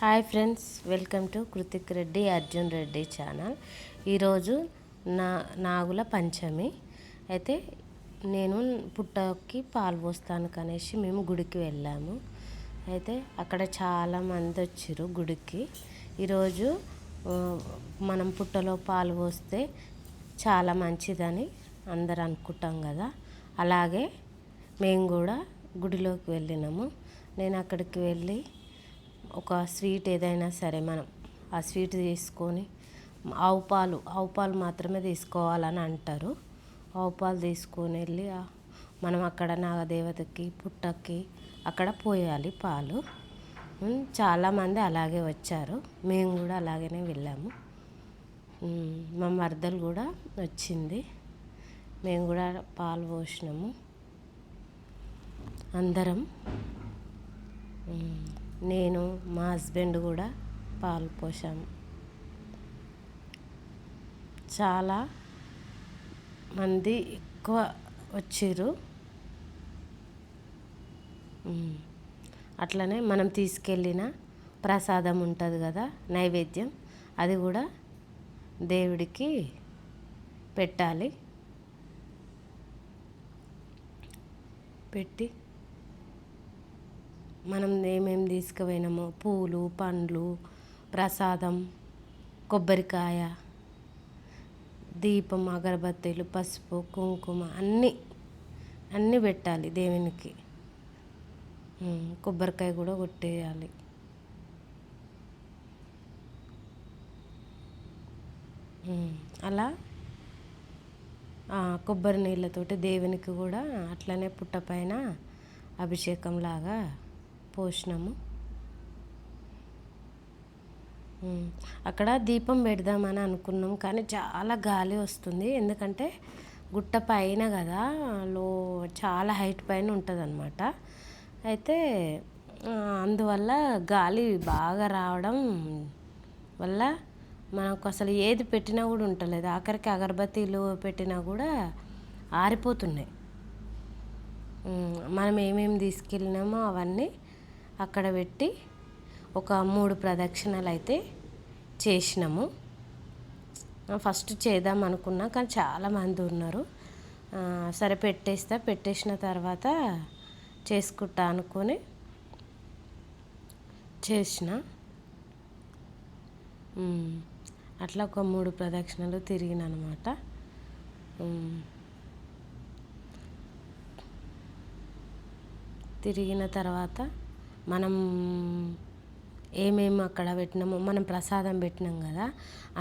Hi friends welcome to Kruthik Reddy Arjun Reddy channel. ఈరోజు నా నాగుల పంచమి. అయితే నేను పుట్టకి పాలు పోస్తాను కనేసి మేము గుడికి వెళ్ళాము. అయితే అక్కడ చాలామంది వచ్చారు గుడికి. ఈరోజు మనం పుట్టలో పాలు పోస్తే చాలా మంచిదని అందరు అనుకుంటాం కదా. అలాగే మేము కూడా గుడిలోకి వెళ్ళినాము. నేను అక్కడికి వెళ్ళి ఒక స్వీట్ ఏదైనా సరే మనం ఆ స్వీట్ తీసుకొని ఆవు పాలు ఆవు పాలు మాత్రమే తీసుకోవాలని అంటారు. ఆవు పాలు తీసుకొని వెళ్ళి మనం అక్కడ నాగదేవతకి పుట్టకి అక్కడ పోయాలి పాలు. చాలామంది అలాగే వచ్చారు. మేము కూడా అలాగనే వెళ్ళాము. మా మరదలు కూడా వచ్చింది. మేము కూడా పాలు పోసినాము. అందరం. నేను మా హస్బెండ్ కూడా పాలు పోసాము చాలా మంది ఎక్కువ వచ్చిర్రు అట్లనే మనం తీసుకెళ్ళిన ప్రసాదం ఉంటుంది కదా నైవేద్యం. అది కూడా దేవుడికి పెట్టాలి. పెట్టి మనం ఏమేమి తీసుకుపోయినామో? పూలు పండ్లు ప్రసాదం కొబ్బరికాయ దీపం అగరబత్తీలు పసుపు కుంకుమ అన్నీ అన్నీ పెట్టాలి దేవునికి. కొబ్బరికాయ కూడా కొట్టేయాలి. అలా కొబ్బరి నీళ్ళతోటి దేవునికి కూడా అట్లనే పుట్టపైన అభిషేకంలాగా అభిషేకం లాగా పోసినాము అక్కడ దీపం పెడదామని అనుకున్నాం కానీ చాలా గాలి వస్తుంది. ఎందుకంటే గుట్ట పైన కదా లో చాలా హైట్ పైన ఉంటుంది అనమాట అయితే అందువల్ల గాలి బాగా రావడం వల్ల మనకు అసలు ఏది పెట్టినా కూడా ఉంటలేదు. ఆఖరికి అగరబత్తీలు పెట్టినా కూడా ఆరిపోతున్నాయి. మనం ఏమేమి తీసుకెళ్ళినామో అవన్నీ అక్కడ పెట్టి ఒక మూడు ప్రదక్షిణలు అయితే చేసినాము ఫస్ట్ చేద్దాం అనుకున్నా కానీ చాలామంది ఉన్నారు. సరే పెట్టేస్తా పెట్టేసిన తర్వాత చేసుకుంటా అనుకొని చేసిన. అట్లా ఒక మూడు ప్రదక్షిణలు తిరిగిన అనమాట తిరిగిన తర్వాత మనం ఏమేమి అక్కడ పెట్టినామో మనం ప్రసాదం పెట్టినాం కదా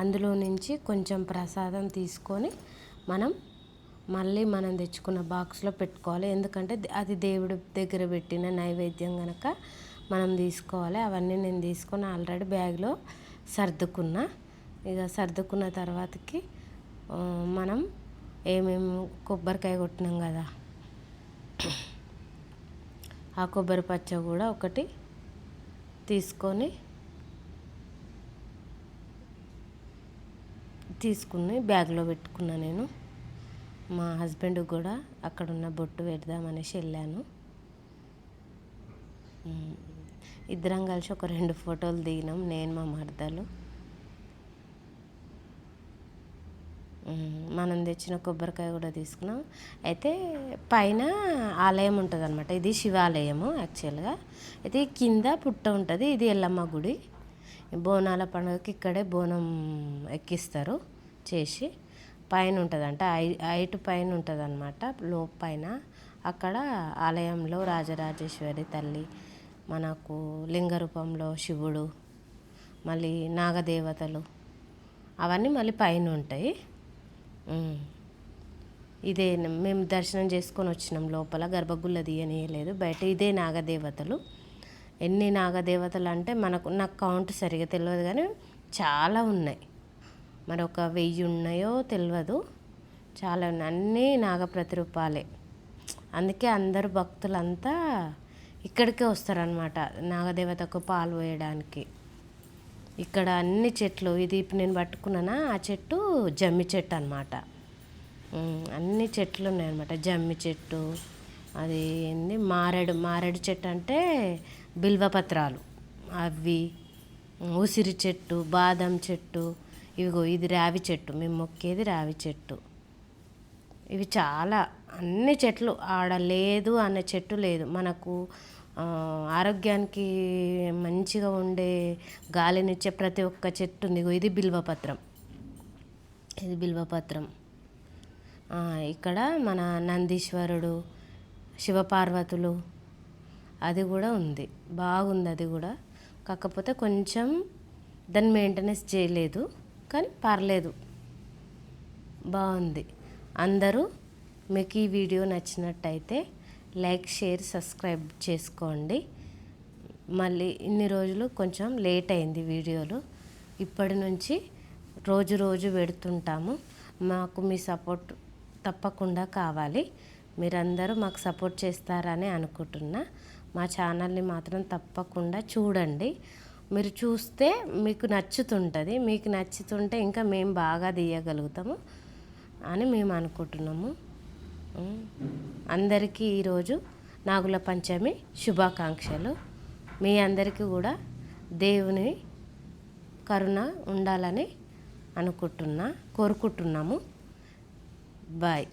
అందులో నుంచి కొంచెం ప్రసాదం తీసుకొని మనం మళ్ళీ మనం తెచ్చుకున్న బాక్స్లో పెట్టుకోవాలి. ఎందుకంటే అది దేవుడి దగ్గర పెట్టిన నైవేద్యం కనుక మనం తీసుకోవాలి. అవన్నీ నేను తీసుకొని ఆల్రెడీ బ్యాగ్లో సర్దుకున్నా. ఇక సర్దుకున్న తర్వాతకి మనం ఏమేమి కొబ్బరికాయ కొట్టినాం కదా ఆ కొబ్బరి పచ్చ కూడా ఒకటి తీసుకొని తీసుకుని బ్యాగ్లో పెట్టుకున్నా నేను. మా హస్బెండ్ కూడా అక్కడ ఉన్న బొట్టు పెడదామనేసి వెళ్ళాను. ఇద్దరం కలిసి ఒక రెండు ఫోటోలు దిగినాం నేను మా మరదలు. మనం తెచ్చిన కొబ్బరికాయ కూడా తీసుకున్నాం. అయితే పైన ఆలయం ఉంటుంది అనమాట ఇది శివాలయము యాక్చువల్గా. అయితే ఈ కింద పుట్ట ఉంటుంది. ఇది ఎల్లమ్మ గుడి. బోనాల పండుగకి ఇక్కడే బోనం ఎక్కిస్తారు చేసి. పైన ఉంటుందంట. ఐ ఐటు పైన ఉంటుంది అనమాట లో పైన. అక్కడ ఆలయంలో రాజరాజేశ్వరి తల్లి మనకు లింగ రూపంలో శివుడు మళ్ళీ నాగదేవతలు అవన్నీ మళ్ళీ పైన ఉంటాయి. ఇదే మేము దర్శనం చేసుకొని వచ్చినాం లోపల గర్భగుళ్ళ లేదు బయట ఇదే నాగదేవతలు. ఎన్ని నాగదేవతలు అంటే మనకు నాకు కౌంట్ సరిగా తెలియదు కానీ చాలా ఉన్నాయి. మరి ఒక వెయ్యి ఉన్నాయో తెలియదు చాలా ఉన్నాయి. అన్నీ నాగ ప్రతిరూపాలే. అందుకే అందరు భక్తులంతా ఇక్కడికే వస్తారనమాట నాగదేవతకు పాలు వేయడానికి ఇక్కడ అన్ని చెట్లు ఇది ఇప్పుడు నేను పట్టుకున్నానా? ఆ చెట్టు జమ్మి చెట్టు అనమాట అన్ని చెట్లు ఉన్నాయన్నమాట. జమ్మి చెట్టు అది ఏంది? మారేడు మారేడు చెట్టు అంటే బిల్వపత్రాలు అవి ఉసిరి చెట్టు బాదం చెట్టు ఇవిగో ఇది రావి చెట్టు. మేము మొక్కేది రావి చెట్టు. ఇవి చాలా అన్ని చెట్లు ఆడ లేదు అనే చెట్టు లేదు. మనకు ఆరోగ్యానికి మంచిగా ఉండే గాలినిచ్చే ప్రతి ఒక్క చెట్టు ఉంది ఇది బిల్వపత్రం. ఇది బిల్వపత్రం. ఇక్కడ మన నందీశ్వరుడు శివపార్వతులు అది కూడా ఉంది. బాగుంది అది కూడా. కాకపోతే కొంచెం దాన్ని మెయింటెనెన్స్ చేయలేదు కానీ పర్లేదు. బాగుంది. అందరూ మీకు ఈ వీడియో నచ్చినట్టయితే లైక్ షేర్ సబ్స్క్రైబ్ చేసుకోండి. మళ్ళీ ఇన్ని రోజులు కొంచెం లేట్ అయింది వీడియోలు. ఇప్పటి నుంచి రోజు రోజు పెడుతుంటాము. మాకు మీ సపోర్ట్ తప్పకుండా కావాలి. మీరందరూ మాకు సపోర్ట్ చేస్తారని అనుకుంటున్నా. మా ఛానల్ని మాత్రం తప్పకుండా చూడండి. మీరు చూస్తే మీకు నచ్చుతుంటుంది. మీకు నచ్చుతుంటే ఇంకా మేము బాగా తీయగలుగుతాము అని మేము అనుకుంటున్నాము. అందరికీ ఈరోజు నాగుల పంచమి శుభాకాంక్షలు. మీ అందరికీ కూడా దేవుని కరుణ ఉండాలని అనుకుంటున్నా కోరుకుంటున్నాము. బాయ్.